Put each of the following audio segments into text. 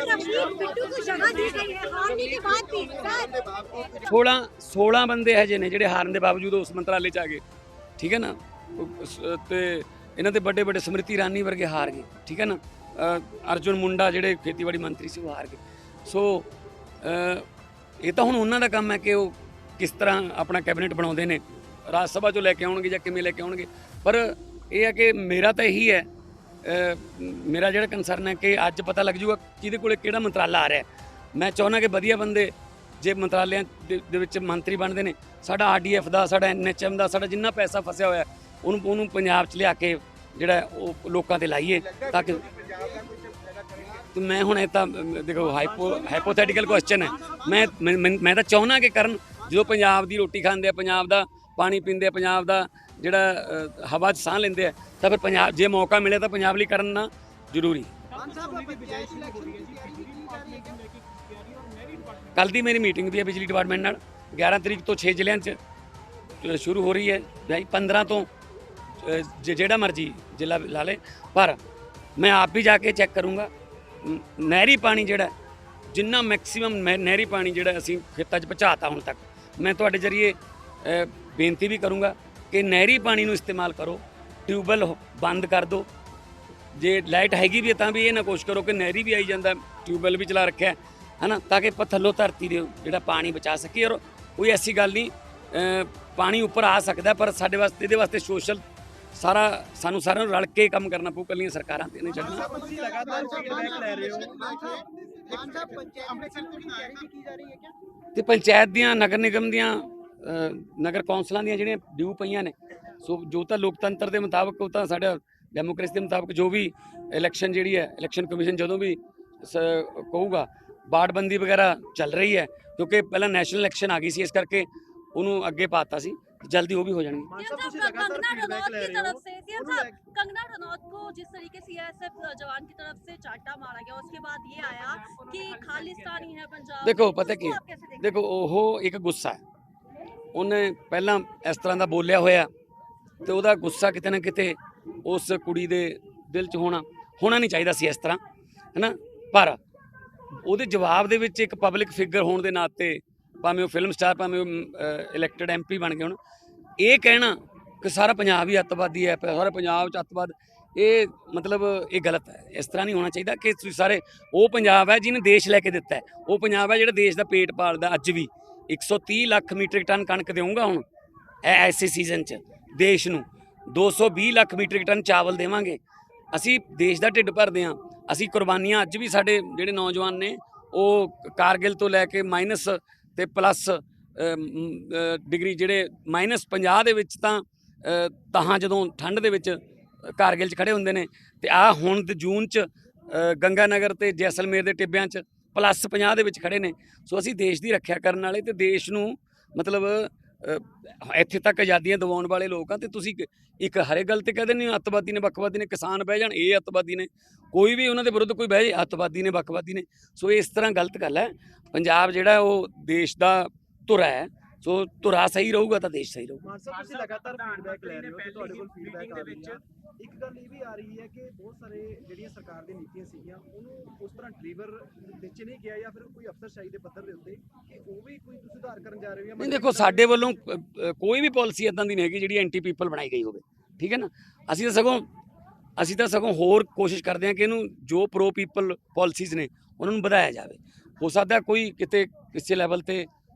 नवनीत बिट्टू को जगह दी गई है हारने के बाद भी सर 16 16 ਬੰਦੇ ਹਜੇ ਨੇ ਜਿਹੜੇ ਹਾਰਨ ਦੇ ਬਾਵਜੂਦ ਉਸ ਮੰਤਰਾਲੇ ਚ ਆ ਗਏ ਠੀਕ ਹੈ ਨਾ ਉਹ ਸ- ਤੇ ਇਹਨਾਂ ਦੇ ਵੱਡੇ ਵੱਡੇ ਸਮ੍ਰਿਤੀ ਇਰਾਨੀ ਵਰਗੇ ਹਾਰ ਗਏ ਠੀਕ ਹੈ ਨਾ ਅ, ਅਰਜੁਨ ਮੁੰਡਾ ਜਿਹੜੇ ਖੇਤੀਬਾੜੀ ਮੰਤਰੀ ਸੀ ਉਹ ਹਾਰ ਗਏ ਸੋ ਅ, ਇਹ ਤਾਂ ਹੁਣ ਉਹਨਾਂ ਦਾ ਕੰਮ ਹੈ ਕਿ ਉਹ ਕਿਸ ਤਰ੍ਹਾਂ ਆਪਣਾ ਕੈਬਨਿਟ ਬਣਾਉਂਦੇ ਨੇ ਰਾਜ ਸਭਾ ਚੋਂ ਲੈ ਕੇ ਆਉਣਗੇ ਜਾਂ ਕਿਵੇਂ ਲੈ ਕੇ ਆਉਣਗੇ ਪਰ ਇਹ ਹੈ ਕਿ ਮੇਰਾ ਤਾਂ ਇਹੀ ਹੈ ਅ, ਮੇਰਾ ਜਿਹੜਾ ਕੰਸਰਨ ਹੈ ਕਿ ਅੱਜ ਪਤਾ ਲੱਗ ਜੂਗਾ ਕਿਹਦੇ ਕੋਲੇ ਕਿਹੜਾ ਮੰਤਰਾਲਾ ਆ ਰਿਹਾ ਮੈਂ ਚਾਹੁੰਦਾ ਕਿ ਵਧੀਆ ਬੰਦੇ ਜੇ ਮੰਤਰਾਲਿਆਂ ਦੇ ਵਿੱਚ ਮੰਤਰੀ ਬਣਦੇ ਨੇ, ਸਾਡਾ ਆਰਡੀਐਫ ਦਾ, ਸਾਡਾ ਐਨਐਚਐਮ ਦਾ, ਸਾਡਾ ਜਿੰਨਾ ਪੈਸਾ ਫਸਿਆ ਹੋਇਆ, ਉਹਨੂੰ ਉਹਨੂੰ ਪੰਜਾਬ 'ਚ ਲਿਆ ਕੇ ਜਿਹੜਾ ਉਹ ਲੋਕਾਂ ਤੇ ਲਾਈਏ ਤਾਂ ਕਿ ਤੇ ਮੈਂ ਹੁਣ ਇਹ ਤਾਂ ਦੇਖੋ ਹਾਈਪੋ ਹਾਈਪੋਥੈਟੀਕਲ ਕੁਐਸਚਨ ਹੈ। ਮੈਂ ਮੈਂ- ਮੈਂ ਮੈਂ ਤਾਂ ਚਾਹੁੰਦਾ ਕਿ ਕਰਨ, ਜਦੋਂ ਪੰਜਾਬ ਦੀ ਰੋਟੀ ਖਾਂਦੇ ਆ, ਪੰਜਾਬ ਦਾ ਪਾਣੀ ਪੀਂਦੇ ਆ, ਪੰਜਾਬ ਦਾ ਜਿਹੜਾ ਹਵਾ 'ਚ ਸਾਹ ਲੈਂਦੇ ਆ, ਤਾਂ ਫਿਰ ਪੰਜਾਬ ਜੇ ਮੌਕਾ ਮਿਲੇ ਤਾਂ ਪੰਜਾਬ ਲਈ ਕਰਨਾ ਜ਼ਰੂਰੀ। ਕੱਲ ਦੀ ਮੇਰੀ ਮੀਟਿੰਗ ਵੀ ਹੈ ਬਿਜਲੀ ਡਿਪਾਰਟਮੈਂਟ ਨਾਲ 11 ਤਰੀਕ ਤੋਂ 6 ਜ਼ਿਲ੍ਹਿਆਂ 'ਚ ਸ਼ੁਰੂ ਹੋ ਰਹੀ ਹੈ, ਭਾਈ 15 ਤੋਂ ਜਿਹੜਾ ਮਰਜ਼ੀ ਜ਼ਿਲ੍ਹਾ ਲਾ ਲੇ, ਪਰ ਮੈਂ ਆਪ ਵੀ ਜਾ ਕੇ ਚੈੱਕ ਕਰੂੰਗਾ ਨਹਿਰੀ ਪਾਣੀ ਜਿਹੜਾ, ਜਿੰਨਾ ਮੈਕਸਿਮਮ ਨਹਿਰੀ ਪਾਣੀ ਜਿਹੜਾ ਅਸੀਂ ਖੇਤਾਂ 'ਚ ਪਹੁੰਚਾਤਾ ਹੁਣ ਤੱਕ, ਮੈਂ ਤੁਹਾਡੇ ਜਰੀਏ ਬੇਨਤੀ ਵੀ ਕਰੂੰਗਾ ਕਿ ਨਹਿਰੀ ਪਾਣੀ ਨੂੰ ਇਸਤੇਮਾਲ ਕਰੋ ਟਿਊਬਵੈਲ ਬੰਦ ਕਰ ਦਿਓ ਜੇ ਲਾਈਟ ਹੈਗੀ ਵੀ ਹੈ ਤਾਂ ਵੀ ਇਹ ਨਾ ਕੋਸ਼ਿਸ਼ ਕਰੋ ਕਿ ਨਹਿਰੀ ਵੀ ਆਈ ਜਾਂਦਾ ਟਿਊਬਵੈਲ ਵੀ ਚਲਾ ਰੱਖਿਆ ਹੈ, ਹਨਾ ਤਾਂ ਕਿ ਆਪਾਂ ਥੱਲੋਂ ਧਰਤੀ ਦੇ ਜਿਹੜਾ ਪਾਣੀ ਬਚਾ ਸਕੀਏ ਔਰ ਕੋਈ ਐਸੀ ਗੱਲ ਨਹੀਂ ਪਾਣੀ ਉੱਪਰ ਆ ਸਕਦਾ ਪਰ ਸਾਡੇ ਵਾਸਤੇ ਇਹਦੇ ਵਾਸਤੇ ਸੋਸ਼ਲ ਸਾਰਾ ਸਾਨੂੰ ਸਾਰਿਆਂ ਨੂੰ ਰਲ ਕੇ ਕੰਮ ਕਰਨਾ ਪਊ ਕੱਲੀਆਂ ਸਰਕਾਰਾਂ ਤੇ ਨਹੀਂ ਛੱਡਣਾ ਤੁਸੀਂ ਲਗਾਤਾਰ ਫੀਡਬੈਕ ਲੈ ਰਹੇ ਹੋ। ਤੇ ਪੰਚਾਇਤ ਦੀਆਂ ਨਗਰ ਨਿਗਮ ਦੀਆਂ ਨਗਰ ਕੌਂਸਲਾਂ ਦੀਆਂ ਜਿਹੜੀਆਂ ਡਿਊ ਪਈਆਂ ਨੇ ਸੋ ਜੋ ਤਾਂ ਲੋਕਤੰਤਰ ਦੇ ਮੁਤਾਬਕ ਉਹ ਤਾਂ ਸਾਡਾ ਡੈਮੋਕ੍ਰੇਸੀ ਦੇ ਮੁਤਾਬਕ ਜੋ ਵੀ ਇਲੈਕਸ਼ਨ ਜਿਹੜੀ ਹੈ ਇਲੈਕਸ਼ਨ ਕਮਿਸ਼ਨ ਜਦੋਂ ਵੀ ਸ- ਕਹੂਗਾ ਬਾੜਬੰਦੀ ਵਗੈਰਾ ਚੱਲ ਰਹੀ ਹੈ ਕਿਉਂਕਿ ਪਹਿਲਾਂ ਨੈਸ਼ਨਲ ਇਲੈਕਸ਼ਨ ਆ ਗਈ ਸੀ ਇਸ ਕਰਕੇ ਉਹਨੂੰ ਅੱਗੇ ਪਾਤਾ ਸੀ ਜਲਦੀ ਉਹ ਵੀ ਹੋ ਜਾਣਗੇ ਮਾਨ सीएम ਸਾਹਿਬ ਤੁਸੀਂ साहब ਲਗਾਤਾਰ कंगना ਫੀਡਬੈਕ रनौत ਲੈ की ਰਹੇ तरफ ਹੋ से सीएम ਉਹਨੂੰ साहब कंगना रनौत को जिस तरीके से सीआईएसएफ जवान की तरफ से चाटा मारा गया उसके बाद ये आया कि खालिस्तानी है पंजाब देखो, तो पता उसको क्या- आप कैसे देखते हैं? ਉਹਨੇ ਪਹਿਲਾਂ ਇਸ ਤਰ੍ਹਾਂ ਦਾ ਬੋਲਿਆ ਹੋਇਆ ਤੇ ਉਹਦਾ ਗੁੱਸਾ ਕਿਤੇ ਨਾ ਕਿਤੇ ਉਸ ਕੁੜੀ ਦੇ ਦਿਲ 'ਚ ਹੋਣਾ ਹੋਣਾ ਨਹੀਂ ਚਾਹੀਦਾ ਸੀ ਇਸ ਤਰ੍ਹਾਂ, ਹੈਨਾ? ਪਰ ਉਹਦੇ ਜਵਾਬ ਦੇ ਵਿੱਚ ਇੱਕ ਪਬਲਿਕ ਫਿਗਰ ਹੋਣ ਦੇ ਨਾਤੇ ਭਾਵੇਂ ਉਹ ਫਿਲਮ ਸਟਾਰ ਭਾਵੇਂ ਉਹ ਇਲੈਕਟਡ ਐਮਪੀ ਬਣ ਗਏ ਹੁਣ, ਇਹ ਕਹਿਣਾ ਕਿ ਸਾਰਾ ਪੰਜਾਬ ਹੀ ਅੱਤਵਾਦੀ ਹੈ, ਸਾਰਾ ਪੰਜਾਬ 'ਚ ਅੱਤਵਾਦ, ਇਹ ਮਤਲਬ ਇਹ ਗਲਤ ਹੈ, ਇਸ ਤਰ੍ਹਾਂ ਨਹੀਂ ਹੋਣਾ ਚਾਹੀਦਾ ਕਿ ਤੁਸੀਂ ਸਾਰੇ, ਉਹ ਪੰਜਾਬ ਹੈ ਜਿਹਨੇ ਦੇਸ਼ ਲੈ ਕੇ ਦਿੱਤਾ ਉਹ ਪੰਜਾਬ ਹੈ ਜਿਹੜਾ ਦੇਸ਼ ਦਾ ਪੇਟ ਪਾਲਦਾ ਅੱਜ ਵੀ। 130 ਲੱਖ ਮੀਟ੍ਰਿਕ ਟਨ ਕਣਕ ਦੇਊਂਗਾ ਹੁਣ ਐਸੇ ਸੀਜ਼ਨ 'ਚ ਦੇਸ਼ ਨੂੰ। 220 ਲੱਖ ਮੀਟ੍ਰਿਕ ਟਨ ਚਾਵਲ ਦੇਵਾਂਗੇ। ਅਸੀਂ ਦੇਸ਼ ਦਾ ਢਿੱਡ ਭਰਦੇ ਹਾਂ। ਅਸੀਂ ਕੁਰਬਾਨੀਆਂ ਅੱਜ ਵੀ ਸਾਡੇ ਜਿਹੜੇ ਨੌਜਵਾਨ ਨੇ ਉਹ ਕਾਰਗਿਲ ਤੋਂ ਲੈ ਕੇ ਮਾਈਨਸ ਤੇ ਪਲੱਸ ਡਿਗਰੀ ਜਿਹੜੇ ਮਾਈਨਸ 50 ਦੇ ਵਿੱਚ ਤਾਂ ਅ, ਜਦੋਂ ਠੰਡ ਦੇ ਵਿੱਚ ਕਾਰਗਿਲ 'ਚ ਖੜੇ ਹੁੰਦੇ ਨੇ। ਤੇ ਆ ਹੁਣ ਜੂਨ 'ਚ ਅ, ਗੰਗਾ ਨਗਰ ਤੇ ਜੈਸਲਮੇਰ ਦੇ ਟਿੱਬਿਆਂ 'ਚ ਪਲੱਸ 50 ਦੇ ਵਿੱਚ ਖੜੇ ਨੇ। ਸੋ ਅਸੀਂ ਦੇਸ਼ ਦੀ ਰੱਖਿਆ ਕਰਨ ਵਾਲੇ ਤੇ ਦੇਸ਼ ਨੂੰ ਮਤਲਬ ਇੱਥੇ ਤੱਕ ਆਜ਼ਾਦੀਆਂ ਦਿਵਾਉਣ ਵਾਲੇ ਲੋਕ ਆ ਤੇ ਤੁਸੀਂ ਇੱਕ- ਹਰੇ ਗੱਲ ਤੇ ਕਹਿੰਦੇ ਨਹੀਂ ਅੱਤਵਾਦੀ ਨੇ ਵੱਖਵਾਦੀ ਨੇ ਕਿਸਾਨ ਬਹਿ ਜਾਣ, ਇਹ ਅੱਤਵਾਦੀ ਨੇ। ਕੋਈ ਵੀ ਉਹਨਾਂ ਦੇ ਵਿਰੁੱਧ ਕੋਈ ਬਹਿ ਜਾਏ, ਅੱਤਵਾਦੀ ਨੇ ਵੱਖਵਾਦੀ ਨੇ। ਸੋ ਇਸ ਤਰ੍ਹਾਂ ਗਲਤ ਗੱਲ ਹੈ। ਪੰਜਾਬ ਜਿਹੜਾ ਉਹ ਦੇਸ਼ ਦਾ ਧੁਰਾ ਹੈ ਸੋ ਧੁਰਾ ਸਹੀ ਰਹੂਗਾ ਤਾਂ ਦੇਸ਼ ਸਹੀ ਰਹੂਗਾ। ਤੁਸੀਂ ਲਗਾਤਾਰ ਫੀਡਬੈਕ ਲੈ ਰਹੇ ਹੋ ਤੇ ਤੁਹਾਡੇ ਕੋਲ ਫੀਡਬੈਕ ਆ ਰਹੀ ਹੈ ਇੱਕ ਗੱਲ ਇਹ ਵੀ ਆ ਰਹੀ ਹੈ ਕਿ ਬਹੁਤ ਸਾਰੇ ਜਿਹੜੀਆਂ ਸਰਕਾਰ ਦੀਆਂ ਨੀਤੀਆਂ ਸੀਗੀਆਂ ਉਹਨੂੰ ਉਸ ਤਰ੍ਹਾਂ ਡਿਲੀਵਰ ਵਿੱਚ ਨਹੀਂ ਗਿਆ ਜਾਂ ਫਿਰ ਕੋਈ ਅਫਸਰਸ਼ਾਹੀ ਦੇ ਪੱਧਰ ਦੇ ਉੱਤੇ ਕਿ ਉਹ ਵੀ ਕੋਈ ਤੁਸੀਂ ਸੁਧਾਰ ਕਰਨ ਜਾ ਰਹੇ ਹੋ ਨਹੀਂ ਦੇਖੋ ਸਾਡੇ ਵੱਲੋਂ ਕੋਈ ਵੀ ਪਾਲਿਸੀ ਇਦਾਂ ਦੀ ਨਹੀਂ ਹੈਗੀ ਜਿਹੜੀ ਐਂਟੀ ਪੀਪਲ ਬਣਾਈ ਗਈ ਹੋਵੇ। ਠੀਕ ਹੈ ਨਾ? ਅਸੀਂ ਤਾਂ ਸਗੋਂ ਅਸੀਂ ਤਾਂ ਸਗੋਂ ਹੋਰ ਕੋਸ਼ਿਸ਼ ਕਰਦੇ ਹਾਂ ਕਿ ਇਹਨੂੰ ਜੋ ਪ੍ਰੋ ਪੀਪਲ ਪਾਲਿਸੀਜ਼ ਨੇ ਉਹਨਾਂ ਨੂੰ ਵਧਾਇਆ ਜਾਵੇ। ਹੋ ਸਕਦਾ ਕੋਈ ਕਿਤੇ ਕਿਸੇ ਲੈਵਲ ਤੇ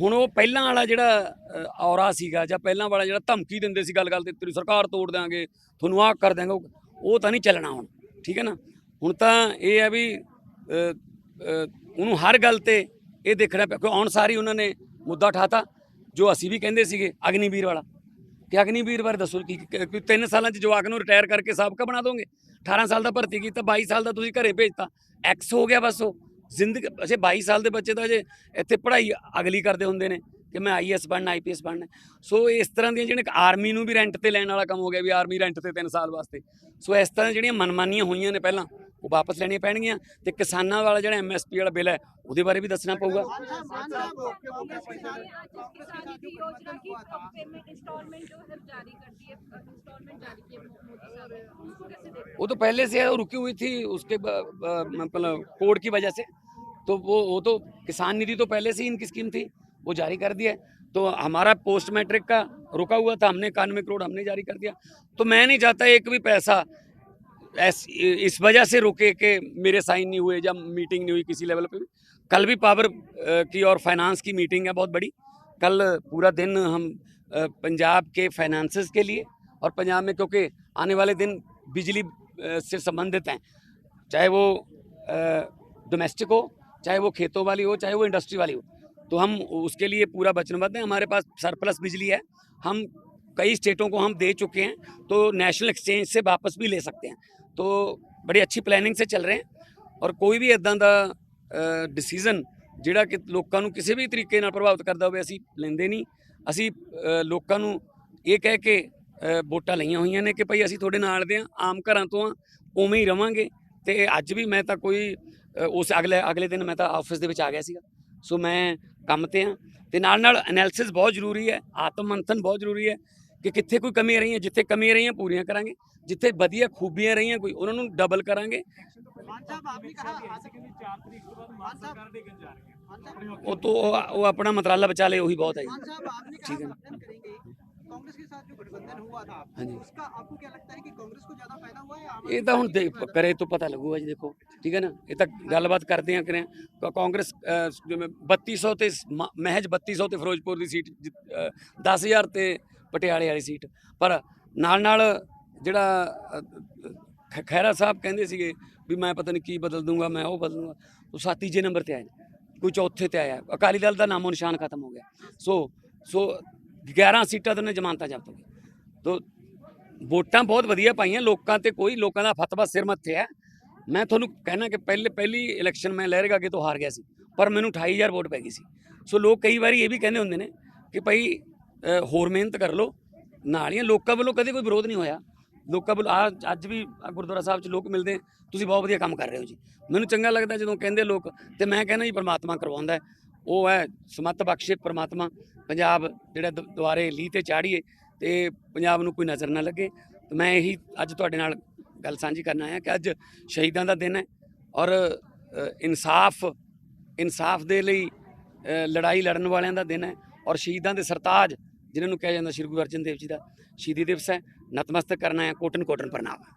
ਹੁਣ ਉਹ ਪਹਿਲਾਂ ਵਾਲਾ ਜਿਹੜਾ ਔਰਾ ਸੀਗਾ ਜਾਂ ਪਹਿਲਾਂ ਵਾਲਾ ਜਿਹੜਾ ਧਮਕੀ ਦਿੰਦੇ ਸੀ ਗੱਲ ਗੱਲ ਤੇ, ਤੇਰੀ ਸਰਕਾਰ ਤੋੜ ਦਿਆਂਗੇ, ਤੁਹਾਨੂੰ ਆਹ ਕਰ ਦਿਆਂਗੇ, ਉਹ- ਉਹ ਤਾਂ ਨਹੀਂ ਚੱਲਣਾ ਹੁਣ, ਠੀਕ ਹੈ ਨਾ? ਹੁਣ ਤਾਂ ਇਹ ਹੈ ਵੀ ਉਹਨੂੰ ਹਰ ਗੱਲ ਤੇ ਇਹ ਦੇਖਣਾ ਪਿਆ ਕਿ ਆਉਣ ਸਾਰੀ ਉਹਨਾਂ ਨੇ ਮੁੱਦਾ ਉਠਾਤਾ, ਜੋ ਅਸੀਂ ਵੀ ਕਹਿੰਦੇ ਸੀਗੇ, ਅਗਨੀਵੀਰ ਵਾਲਾ। ਕਿ ਅਗਨੀਵੀਰ ਬਾਰੇ ਦੱਸੋ ਕਿ ਕਿ- ਤਿੰਨ ਸਾਲਾਂ ਚ ਜਵਾਕ ਨੂੰ ਰਿਟਾਇਰ ਕਰਕੇ ਸਾਬਕਾ ਬਣਾ ਦੋਗੇ? 18 ਸਾਲ ਦਾ ਭਰਤੀ ਕੀਤਾ 22 ਸਾਲ ਦਾ ਤੁਸੀਂ ਘਰੇ ਭੇਜਤਾ ਐਕਸ ਹੋ ਗਿਆ ਬਸ ਉਹ। ਜ਼ਿੰਦਗੀ ਅਸੀਂ 22 ਸਾਲ ਦੇ ਬੱਚੇ ਤਾਂ ਅਜੇ ਇੱਥੇ ਪੜ੍ਹਾਈ ਅਗਲੀ ਕਰਦੇ ਹੁੰਦੇ ਨੇ। ਕਿ ਮੈਂ ਆਈਐਸ ਬਣਨਾ ਆਈਪੀਐਸ ਬਣਨਾ ਸੋ ਇਸ ਤਰ੍ਹਾਂ ਦੀਆਂ ਜਿਹੜੀਆਂ ਆਰਮੀ ਨੂੰ ਵੀ ਰੈਂਟ ਤੇ ਲੈਣ ਵਾਲਾ ਕੰਮ ਹੋ ਗਿਆ ਵੀ ਆਰਮੀ ਰੈਂਟ ਤੇ 3 ਸਾਲ ਵਾਸਤੇ ਸੋ ਇਸ ਤਰ੍ਹਾਂ ਜਿਹੜੀਆਂ ਮਨਮਾਨੀਆਂ ਹੋਈਆਂ ਨੇ ਪਹਿਲਾਂ ਉਹ ਵਾਪਸ ਲੈਣੀਆਂ ਪੈਣਗੀਆਂ ਤੇ ਕਿਸਾਨਾਂ ਵਾਲਾ ਜਿਹੜਾ ਐਮਐਸਪੀ ਵਾਲਾ ਬਿੱਲ ਹੈ ਉਹਦੇ ਬਾਰੇ ਵੀ ਦੱਸਣਾ ਪਊਗਾ किसानी की योजना की पेमेंट इंस्टॉलमेंट जो है जारी कर दी है इंस्टॉलमेंट जारी किए मोदी साहब ने उसको कैसे देखते वो तो पहले से है वो रुकी हुई थी उसके ब- ब- मतलब कोड की वजह से तो वो वो तो किसान निधि तो पहले से ही इनकी स्कीम थी वो जारी कर दिया तो हमारा पोस्ट मैट्रिक का रुका हुआ था, हमने इक्यानवे करोड़ हमने जारी कर दिया। तो मैं नहीं चाहता एक भी पैसा ऐस, इस वजह से रुके कि मेरे साइन नहीं हुए जब मीटिंग नहीं हुई किसी लेवल पे भी। कल भी पावर की और फाइनेंस की मीटिंग है बहुत बड़ी। कल पूरा दिन हम पंजाब के फाइनेंसेस के लिए और पंजाब में, क्योंकि आने वाले दिन बिजली से संबंधित हैं। चाहे वो डोमेस्टिक हो, चाहे वो खेतों वाली हो, चाहे वो इंडस्ट्री वाली हो। तो हम उसके लिए पूरा वचनबद्ध हैं हमारे पास सरप्लस बिजली है हम कई स्टेटों को हम दे चुके हैं तो नेशनल एक्सचेंज से वापस भी ले सकते हैं तो बड़ी अच्छी प्लानिंग से ਚੱਲ ਰਹੇ हैं ਔਰ ਕੋਈ ਵੀ ਇਦਾਂ ਦਾ ਡਿਸੀਜਨ ਜਿਹੜਾ ਕਿ ਲੋਕਾਂ ਨੂੰ ਕਿਸੇ ਵੀ ਤਰੀਕੇ ਨਾਲ ਪ੍ਰਭਾਵਿਤ ਕਰਦਾ ਹੋਵੇ ਅਸੀਂ ਲੈਂਦੇ ਨਹੀਂ ਅਸੀਂ ਅ, ਲੋਕਾਂ ਨੂੰ ਇਹ ਕਹਿ ਕੇ ਅ, ਵੋਟਾਂ ਲਈਆਂ ਹੋਈਆਂ ਨੇ ਕਿ ਭਾਈ ਅਸੀਂ ਤੁਹਾਡੇ ਨਾਲ ਦੇ ਆ ਆਮ ਘਰਾਂ ਤੋਂ ਆ ਉਵੇਂ ਹੀ ਰਵਾਂਗੇ ਤੇ ਅੱਜ ਵੀ ਮੈਂ ਤਾਂ ਕੋਈ ਅ, ਉਸ ਅਗਲੇ ਅਗਲੇ ਦਿਨ ਮੈਂ ਤਾਂ ਆਫਿਸ ਦੇ ਵਿੱਚ ਆ ਗਿਆ ਸੀਗਾ ਸੋ ਮੈਂ ਕੰਮ ਤੇ ਆ। ਤੇ ਨਾਲ ਨਾਲ ਐਨਾਲਿਸਿਸ ਬਹੁਤ ਜ਼ਰੂਰੀ ਹੈ ਆਤਮ ਮੰਥਨ ਬਹੁਤ ਜ਼ਰੂਰੀ ਹੈ ਕਿ ਕਿੱਥੇ ਕੋਈ ਕਮੀਆਂ ਰਹੀਆਂ, ਜਿੱਥੇ ਕਮੀਆਂ ਰਹੀਆਂ ਪੂਰੀਆਂ ਕਰਾਂਗੇ, ਜਿੱਥੇ ਵਧੀਆ ਖੂਬੀਆਂ ਰਹੀਆਂ ਕੋਈ ਉਹਨਾਂ ਨੂੰ ਡਬਲ ਕਰਾਂਗੇ। ਉਹ ਤੋਂ ਉਹ ਆਪਣਾ ਮੰਤਰਾਲਾ ਬਚਾ ਲੇ ਉਹੀ ਬਹੁਤ ਹੈ ਠੀਕ ਹੈ कांग्रेस के साथ जो गठबंधन हुआ था हाँ जी। उसका आपको क्या लगता है कि कांग्रेस को ज्यादा फायदा हुआ है या आम ਇਹ ਤਾਂ ਹੁਣ ਦੇਖ ਕਰੇ ਤੋਂ ਪਤਾ ਲੱਗੂਗਾ ਜੀ ਦੇਖੋ ਠੀਕ ਹੈ ਨਾ ਇਹ ਤਾਂ ਗੱਲਬਾਤ ਕਰਦੇ ਆ ਕਰੇ ਆ। ਕਾਂਗਰਸ ਅਹ, ਜਿਵੇਂ 3200 ਤੇ ਸ- ਮ- ਮਹਿਜ 3200 ਤੇ ਫਿਰੋਜ਼ਪੁਰ ਦੀ ਸੀਟ ਜਿੱਤ- ਅਹ, 10000 ਤੇ ਪਟਿਆਲੇ ਵਾਲੀ ਸੀਟ ਪਰ ਨਾਲ ਨਾਲ ਜਿਹੜਾ ਅਹ, ਖ- ਖਹਿਰਾ ਸਾਹਿਬ ਕਹਿੰਦੇ ਸੀਗੇ ਵੀ ਮੈਂ ਪਤਾ ਨਹੀਂ ਕੀ ਬਦਲ ਦੂੰਗਾ ਮੈਂ ਉਹ ਬਦਲ ਦੂੰਗਾ ਉਹ ਸੱਤ ਤੀਜੇ ਨੰਬਰ ਤੇ ਆਏ ਨੇ ਕੋਈ ਚੌਥੇ ਤੇ ਆਇਆ ਅਕਾਲੀ ਦਲ ਦਾ ਨਾਮੋ ਨਿਸ਼ਾਨ ਖਤਮ ਹੋ ਗਿਆ ਸੋ ਸੋ 11 ਸੀਟਾਂ ਤੋਂ ਨੇ ਜ਼ਮਾਨਤਾਂ ਜ਼ਬਤ ਹੋ ਤੋ ਵੋਟਾਂ ਬਹੁਤ ਵਧੀਆ ਪਾਈਆਂ ਲੋਕਾਂ ਤੇ ਕੋਈ, ਲੋਕਾਂ ਦਾ ਫਤਵਾ ਸਿਰ ਮੱਥੇ ਹੈ। ਮੈਂ ਤੁਹਾਨੂੰ ਕਹਿਣਾ ਕਿ ਪਹਿਲੇ, ਪਹਿਲੀ ਇਲੈਕਸ਼ਨ ਮੈਂ ਲਹਿਰੇਗਾ ਅੱਗੇ ਤੋਂ ਹਾਰ ਗਿਆ ਸੀ, ਪਰ ਮੈਨੂੰ 28000 ਵੋਟ ਪੈ ਗਈ ਸੀ। ਸੋ ਲੋਕ ਕਈ ਵਾਰੀ ਇਹ ਵੀ ਕਹਿੰਦੇ ਹੁੰਦੇ ਨੇ ਕਿ ਭਾਈ ਹੋਰ ਮਿਹਨਤ ਕਰ ਲਓ, ਨਾਲ ਹੀ ਲੋਕਾਂ ਵੱਲੋਂ ਕਦੇ ਕੋਈ ਵਿਰੋਧ ਨਹੀਂ ਹੋਇਆ। ਲੋਕਾਂ ਵੱਲੋਂ ਆ, ਅੱਜ ਵੀ ਗੁਰਦੁਆਰਾ ਸਾਹਿਬ 'ਚ ਲੋਕ ਮਿਲਦੇ, ਤੁਸੀਂ ਬਹੁਤ ਵਧੀਆ ਕੰਮ ਕਰ ਰਹੇ ਹੋ ਜੀ। ਮੈਨੂੰ ਚੰਗਾ ਲੱਗਦਾ ਜਦੋਂ ਕਹਿੰਦੇ ਲੋਕ, ਤੇ ਮੈਂ ਕਹਿੰਦਾ ਜੀ ਪਰਮਾਤਮਾ ਕਰਵਾਉਂਦਾ ਉਹ ਹੈ ਸਮਤ ਬਖਸ਼ੇ ਪ੍ਰਮਾਤਮਾ, ਪੰਜਾਬ ਜਿਹੜਾ ਦ- ਦੁਆਰੇ ਲੀਹ ਤੇ ਚਾੜੀਏ ਤੇ ਪੰਜਾਬ ਨੂੰ ਕੋਈ ਨਜ਼ਰ ਨਾ ਲੱਗੇ। ਤੇ ਮੈਂ ਇਹੀ ਅੱਜ ਤੁਹਾਡੇ ਨਾਲ ਗੱਲ ਸਾਂਝੀ ਕਰਨ ਆਇਆ ਕਿ ਅੱਜ ਸ਼ਹੀਦਾਂ ਦਾ ਦਿਨ ਹੈ ਔਰ ਇਨਸਾਫ ਇਨਸਾਫ ਦੇ ਲਈ ਲੜਾਈ ਲੜਨ ਵਾਲਿਆਂ ਦਾ ਦਿਨ ਹੈ ਔਰ ਸ਼ਹੀਦਾਂ ਦੇ ਸਰਤਾਜ, ਜਿਨ੍ਹਾਂ ਨੂੰ ਕਿਹਾ ਜਾਂਦਾ ਸ਼੍ਰੀ ਗੁਰੂ ਅਰਜਨ ਦੇਵ ਜੀ ਦਾ ਸ਼ਹੀਦੀ ਦਿਵਸ ਹੈ, ਨਤਮਸਤਕ ਕਰਨਾ ਹੈ ਕੋਟਨ ਕੋਟਨ ਪ੍ਰਣਾਮ।